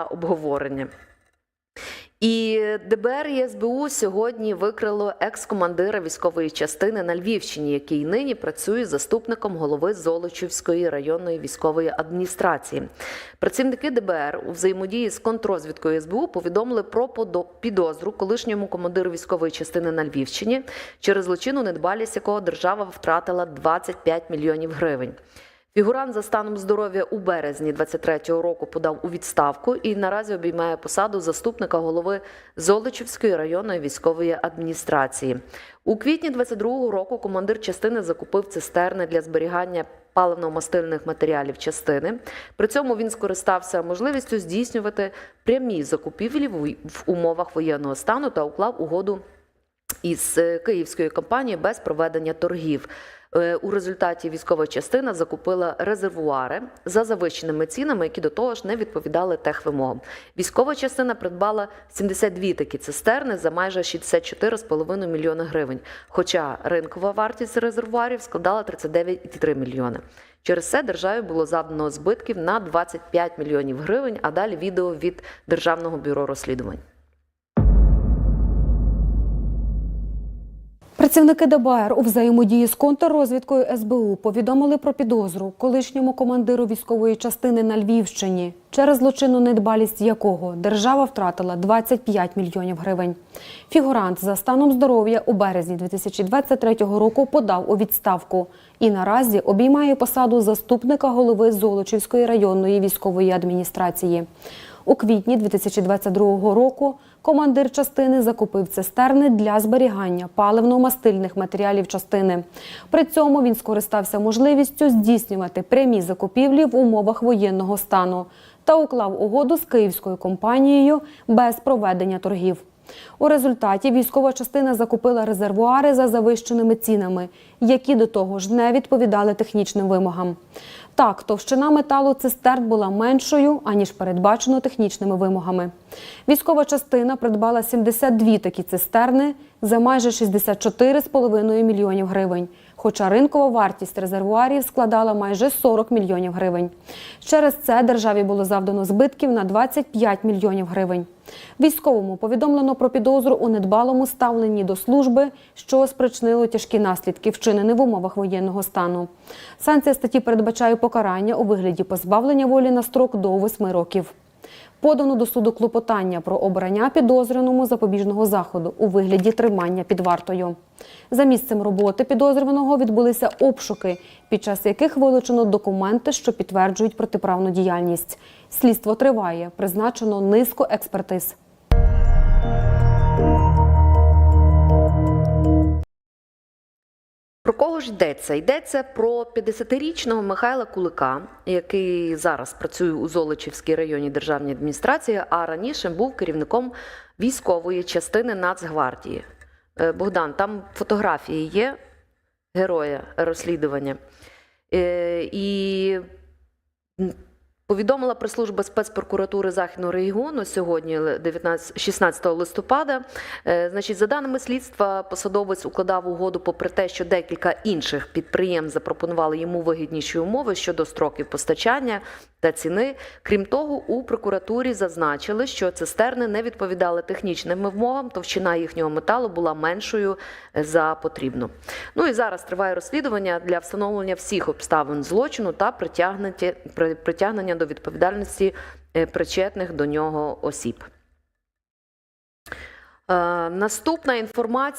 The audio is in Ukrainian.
обговорення. І ДБР і СБУ сьогодні викрило екс-командира військової частини на Львівщині, який нині працює заступником голови Золочівської районної військової адміністрації. Працівники ДБР у взаємодії з контрозвідкою СБУ повідомили про підозру колишньому командиру військової частини на Львівщині, через злочинну недбалість якого держава втратила 25 мільйонів гривень. Фігурант за станом здоров'я у березні 23-го року подав у відставку і наразі обіймає посаду заступника голови Золочівської районної військової адміністрації. У квітні 22-го року командир частини закупив цистерни для зберігання паливно-мастильних матеріалів частини. При цьому він скористався можливістю здійснювати прямі закупівлі в умовах воєнного стану та уклав угоду із е, київської компанії без проведення торгів. Е, У результаті військова частина закупила резервуари за завищеними цінами, які до того ж не відповідали техвимогам. Військова частина придбала 72 такі цистерни за майже 64,5 мільйони гривень. Хоча ринкова вартість резервуарів складала 39,3 мільйони. Через це державі було завдано збитків на 25 мільйонів гривень. А далі відео від Державного бюро розслідувань. Працівники ДБР у взаємодії з контррозвідкою СБУ повідомили про підозру колишньому командиру військової частини на Львівщині, через злочинну недбалість якого держава втратила 25 мільйонів гривень. Фігурант за станом здоров'я у березні 2023 року подав у відставку і наразі обіймає посаду заступника голови Золочівської районної військової адміністрації. У квітні 2022 року командир частини закупив цистерни для зберігання паливно-мастильних матеріалів частини. При цьому він скористався можливістю здійснювати прямі закупівлі в умовах воєнного стану та уклав угоду з київською компанією без проведення торгів. У результаті військова частина закупила резервуари за завищеними цінами, які до того ж не відповідали технічним вимогам. Так, товщина металу цистерн була меншою, аніж передбачено технічними вимогами. Військова частина придбала 72 такі цистерни за майже 64,5 мільйонів гривень, хоча ринкова вартість резервуарів складала майже 40 мільйонів гривень. Через це державі було завдано збитків на 25 мільйонів гривень. Військовому повідомлено про підозру у недбалому ставленні до служби, що спричинило тяжкі наслідки, вчинені в умовах воєнного стану. Санкція статті передбачає покарання у вигляді позбавлення волі на строк до 8 років. Подано до суду клопотання про обрання підозрюваному запобіжного заходу у вигляді тримання під вартою. За місцем роботи підозрюваного відбулися обшуки, під час яких вилучено документи, що підтверджують протиправну діяльність. Слідство триває, призначено низку експертиз. Кого ж йдеться? Йдеться про 50-річного Михайла Кулика, який зараз працює у Золочівській районній державній адміністрації, а раніше був керівником військової частини Нацгвардії. Е, Богдан, там фотографії є героя розслідування. Е, І Повідомила прес-служба спецпрокуратури Західного регіону сьогодні, 19, 16 листопада. Е, Значить, за даними слідства, посадовець укладав угоду, попри те, що декілька інших підприємств запропонували йому вигідніші умови щодо строків постачання та ціни. Крім того, у прокуратурі зазначили, що цистерни не відповідали технічним вимогам, товщина їхнього металу була меншою е, за потрібну. Ну і зараз триває розслідування для встановлення всіх обставин злочину та притягнення, до відповідальності е, причетних до нього осіб. Е, Наступна інформація.